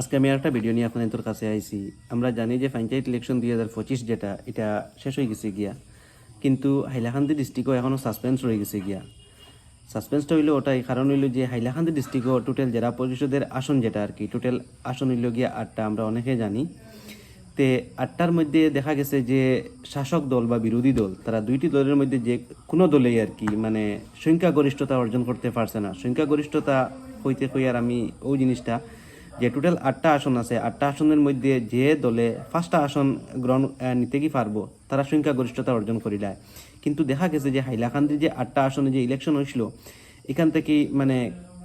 আজকে আমি একটা ভিডিও নিয়ে আপনাদের কাছে আইছি। আমরা জানি যে পঞ্চায়েত ইলেকশন দুই হাজার পঁচিশ যেটা, এটা শেষ হয়ে গেছে গিয়া। কিন্তু হাইলাকান্দি ডিস্ট্রিক্টও এখনও সাসপেন্স রয়ে গেছে গিয়া। সাসপেন্সটা হইল ওটাই, কারণ হইল যে হাইলাকান্দি ডিস্ট্রিক্টও টোটাল জেলা পরিষদের আসন যেটা আর কি টোটাল আসন হইল গিয়া আটটা, আমরা অনেকে জানি। তে আটটার মধ্যে দেখা গেছে যে শাসক দল বা বিরোধী দল, তারা দুইটি দলের মধ্যে যে কোনো দলেই আর কি মানে সংখ্যাগরিষ্ঠতা অর্জন করতে পারছে না। সংখ্যাগরিষ্ঠতা হইতে হই আর আমি ওই জিনিসটা যে টোটাল আটটা আসন আছে, আটটা আসনের মধ্যে যে দলে পাঁচটা আসন গ্রহণ নিতে কি পারব, তারা সংখ্যাগরিষ্ঠতা অর্জন করিলায়। কিন্তু দেখা গেছে যে হাইলাকান্দির যে আটটা আসনে যে ইলেকশন হয়েছিল, এখান থেকে মানে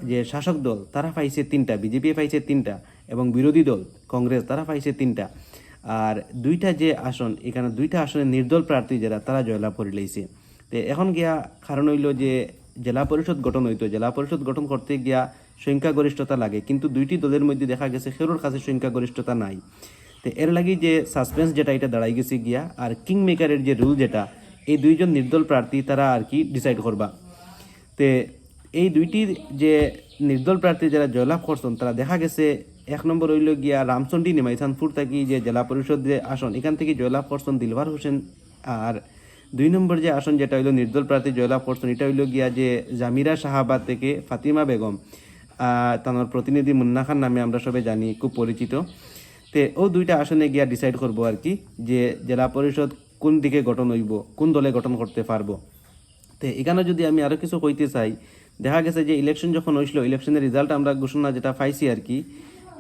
যে শাসক দল, তারা পাইছে তিনটা, বিজেপি পাইছে তিনটা এবং বিরোধী দল, কংগ্রেস, তারা পাইছে তিনটা। আর দুইটা যে আসন, এখানে দুইটা আসনে নির্দল প্রার্থী যারা, তারা জয়লাভ করে লইছে। তো এখন গিয়া কারণ হইল যে জেলা পরিষদ গঠন হইতো, জেলা পরিষদ গঠন করতে গিয়া সংখ্যাগরিষ্ঠতা লাগে। কিন্তু দুইটি দলের মধ্যে দেখা গেছে খেরোর কাছে সংখ্যাগরিষ্ঠতা নাই। তো এর লাগি যে সাসপেন্স যেটা, এটা দাঁড়াই গেছে গিয়া, আর কিং মেকারের যে রুল যেটা, এই দুইজন নির্দল প্রার্থী তারা আর কি ডিসাইড করবা। তে এই দুইটির যে নির্দল প্রার্থী যারা জয়লাভ করছেন, তারা দেখা গেছে এক নম্বর হইল গিয়া রামচন্ডী নিমাইসানপুর থাকি যে জেলা পরিষদ যে আসন, এখান থেকে জয়লাভ করছেন দিলবার হোসেন। আর দুই নম্বর যে আসন যেটা হইল নির্দল প্রার্থী জয়লাভ করছেন, এটা হইল গিয়া যে জামিরা শাহাবাদ থেকে ফাতিমা বেগম। তার প্রতিনিধি মুন্না খান নামে আমরা সবাই জানি, খুব পরিচিত। তে ও দুইটা আসনে গিয়া ডিসাইড করব আর কি, যে জেলা পরিষদ কোন দিকে গঠন হইব, কোন দলে গঠন করতে পারব। তো এখানে যদি আমি আরও কিছু কইতে চাই, দেখা গেছে যে ইলেকশন যখন হয়েছিল ইলেকশনের রেজাল্ট আমরা ঘোষণা যেটা পাইছি আর কি,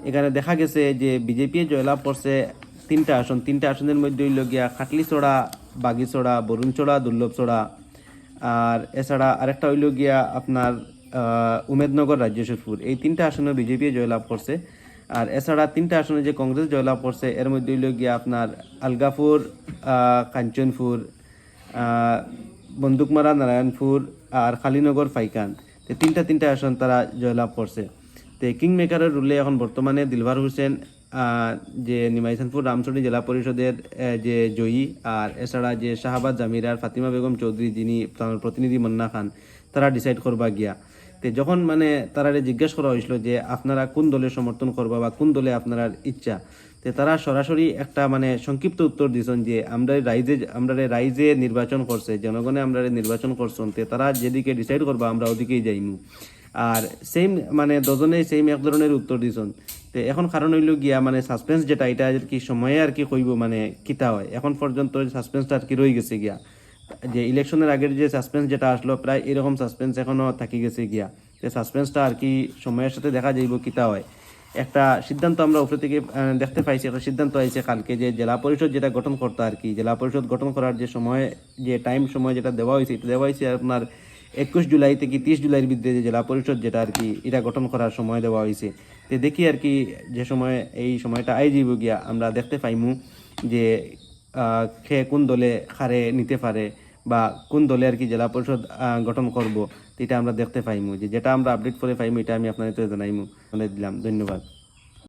এখানে দেখা গেছে যে বিজেপি জয়লাভ করছে তিনটা আসন। তিনটা আসনের মধ্যে হইল গিয়া খাটলিচড়া বাগিচড়া বরুণচড়া দুর্লভচড়া আর এছাড়া আরেকটা হইল গিয়া আপনার উমেদনগর রাজ্যেশ্বরপুর এই তিনটা আসনে বিজেপি জয়লাভ করছে। আর এছাড়া তিনটা আসনে যে কংগ্রেস জয়লাভ করছে, এর মধ্যে হইল গিয়া আপনার আলগাপুর কাঞ্চনপুর বন্দুকমারা, নারায়ণপুর আর খালিনগর, ফাইকান। তো তিনটা তিনটা আসন তারা জয়লাভ করছে। তো কিং মেকারের রুলে এখন বর্তমানে দিলবার হোসেন যে নিমাইসানপুর রামচন্ডী জেলা পরিষদের যে জয়ী আর এছাড়া যে শাহাবাদ জামিরার ফাতিমা বেগম চৌধুরী যিনি প্রতিনিধি মন্না খান, তারা ডিসাইড করবা গিয়া। তো যখন মানে তারা জিজ্ঞেস করা হয়েছিল যে আপনারা কোন দলের সমর্থন করবা বা কোন দলে আপনার ইচ্ছা, তো তারা সরাসরি একটা মানে সংক্ষিপ্ত উত্তর দিয়েছেন যে আমরা রাইজে আমরা রাইজে নির্বাচন করছে, জনগণে আমরা নির্বাচন করছেন, তো তারা যেদিকে ডিসাইড করবা আমরা ওদিকেই যাইমু। আর সেম মানে দুজনেই সেম এক ধরনের উত্তর দিয়েছেন। তো এখন কারণ হইল গিয়া মানে সাসপেন্স যেটা, এটা আর কি সময়ে আর কি কইব মানে কিতা হয়। এখন পর্যন্ত সাসপেন্সটা আর কি রয়ে গেছে গিয়া। যে ইলেকশনের আগের যে সাসপেন্স যেটা আসলো প্রায় এরকম সাসপেন্স এখনও থাকি গেছে গিয়া। যে সাসপেন্সটা আর কি সময়ের সাথে দেখা যাইব কিতা হয়। একটা সিদ্ধান্ত আমরা উপরে থেকে দেখতে পাইছি একটা সিদ্ধান্ত আইছে কালকে যে জেলা পরিষদ যেটা গঠন করতে আর কি জেলা পরিষদ গঠন করার যে সময় যে টাইম সময় যেটা দেওয়া হয়েছে এটা দেওয়া হয়েছে আপনার একুশ জুলাই থেকে তিরিশ জুলাইয়ের ভিতরে যে জেলা পরিষদ যেটা আর কি এটা গঠন করার সময় দেওয়া হয়েছে তো দেখি আর কি যে সময় এই সময়টা আই যাইব গিয়া আমরা দেখতে পাইমু যে আহ, খে কোন দলে খারে নিতে পারে বা কোন দলে আর কি জেলা পরিষদ গঠন করব, এটা আমরা দেখতে পাইমু। যে যেটা আমরা আপডেট করে পাইমু, এটা আমি আপনাদের জানাইমু। আপনাদের দিলাম, ধন্যবাদ।